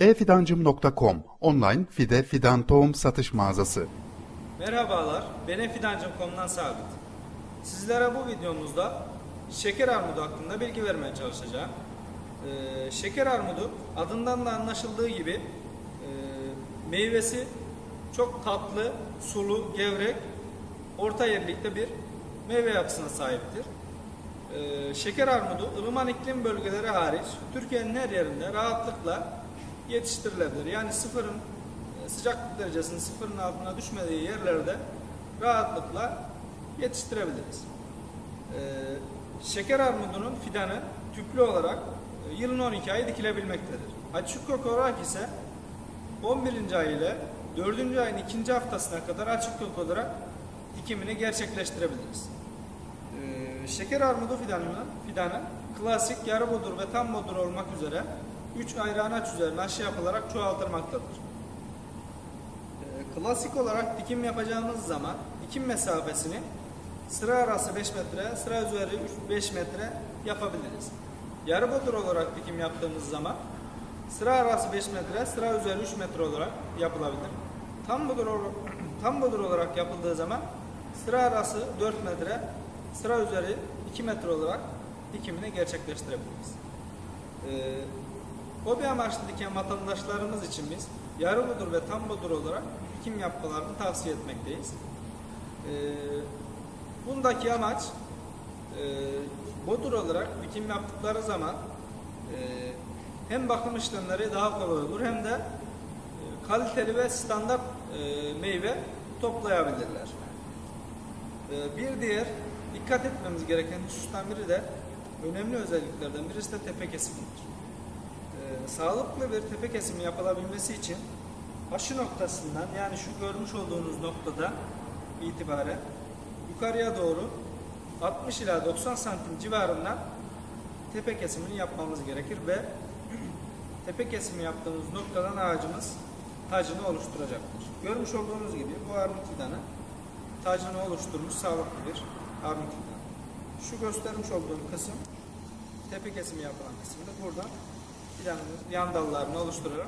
efidancım.com online fide fidan tohum satış mağazası. Merhabalar, ben Efidancım.com'dan Sabit. Sizlere bu videomuzda şeker armudu hakkında bilgi vermeye çalışacağım. Ee, şeker armudu adından da anlaşıldığı gibi e, meyvesi çok tatlı, sulu, gevrek, orta yerlikte bir meyve yapısına sahiptir. Ee, şeker armudu ılıman iklim bölgeleri hariç Türkiye'nin her yerinde rahatlıkla yetiştirilebilir. Yani sıfırın e, sıcaklık derecesinin sıfırın altına düşmediği yerlerde rahatlıkla yetiştirebiliriz. Ee, şeker armudunun fidanı tüplü olarak e, yılın 12 ayı dikilebilmektedir. Açık kök olarak ise 11. ay ile 4. ayın 2. haftasına kadar açık kök olarak dikimini gerçekleştirebiliriz. Şeker armudu fidanının fidanı klasik yarı bodur ve tam bodur olmak üzere 3 ayrı anaç üzerine aşı yapılarak çoğaltılmaktadır. Ee, klasik olarak dikim yapacağımız zaman dikim mesafesini sıra arası 5 metre, sıra üzeri 5 metre yapabiliriz. Yarı bodur olarak dikim yaptığımız zaman sıra arası 5 metre, sıra üzeri 3 metre olarak yapılabilir. Tam bodur, tam bodur olarak yapıldığı zaman sıra arası 4 metre, sıra üzeri 2 metre olarak dikimini gerçekleştirebiliriz. Ee, hobi amaçlı diken vatandaşlarımız için biz yarı bodur ve tam bodur olarak dikim yapmalarını tavsiye etmekteyiz. Ee, bundaki amaç e, bodur olarak dikim yaptıkları zaman e, hem bakım işlemleri daha kolay olur hem de e, kaliteli ve standart e, meyve toplayabilirler. E, bir diğer dikkat etmemiz gereken husustan biri de önemli özelliklerden birisi de tepe kesimidir. E, sağlıklı bir tepe kesimi yapılabilmesi için aşı noktasından yani şu görmüş olduğunuz noktada itibaren yukarıya doğru 60 ila 90 santim civarından tepe kesimini yapmamız gerekir ve tepe kesimi yaptığımız noktadan ağacımız tacını oluşturacaktır. Görmüş olduğunuz gibi bu armut fidanı tacını oluşturmuş sağlıklı bir armut fidanı. Şu göstermiş olduğum kısım tepe kesimi yapılan kısımda buradan yan dallarını oluşturarak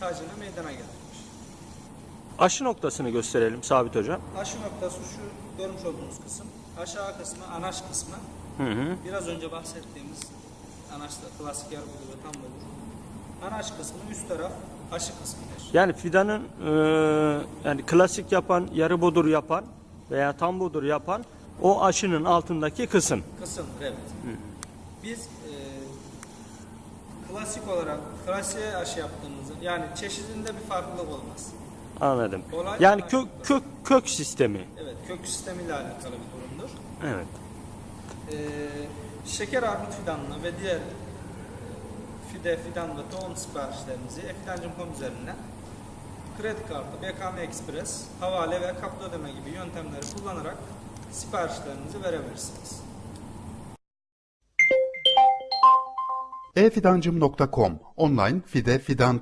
tacını meydana getirmiş. Aşı noktasını gösterelim Sabit Hocam. Aşı noktası şu görmüş olduğunuz kısım. Aşağı kısmı anaç kısmı. Hı hı. Biraz önce bahsettiğimiz anaçta klasik yarı ve tam budur. Anaç kısmı üst taraf aşı kısmıdır. Yani fidanın e, yani klasik yapan, yarı bodur yapan veya tam bodur yapan o aşının altındaki kısım. Kısım evet. Biz e, klasik olarak klasiğe aşı yaptığımızda yani çeşidinde bir farklılık olmaz. Anladım. Olay Yani kök kök kök sistemi. Evet kök sistemiyle alakalı bir durumdur. Evet. e, şeker armut fidanını ve diğer e, fide, fidan ve tohum siparişlerinizi efidancım.com üzerinden kredi kartı, BKM Express, havale ve kaplı ödeme gibi yöntemleri kullanarak siparişlerinizi verebilirsiniz. efidancım.com online fide fidan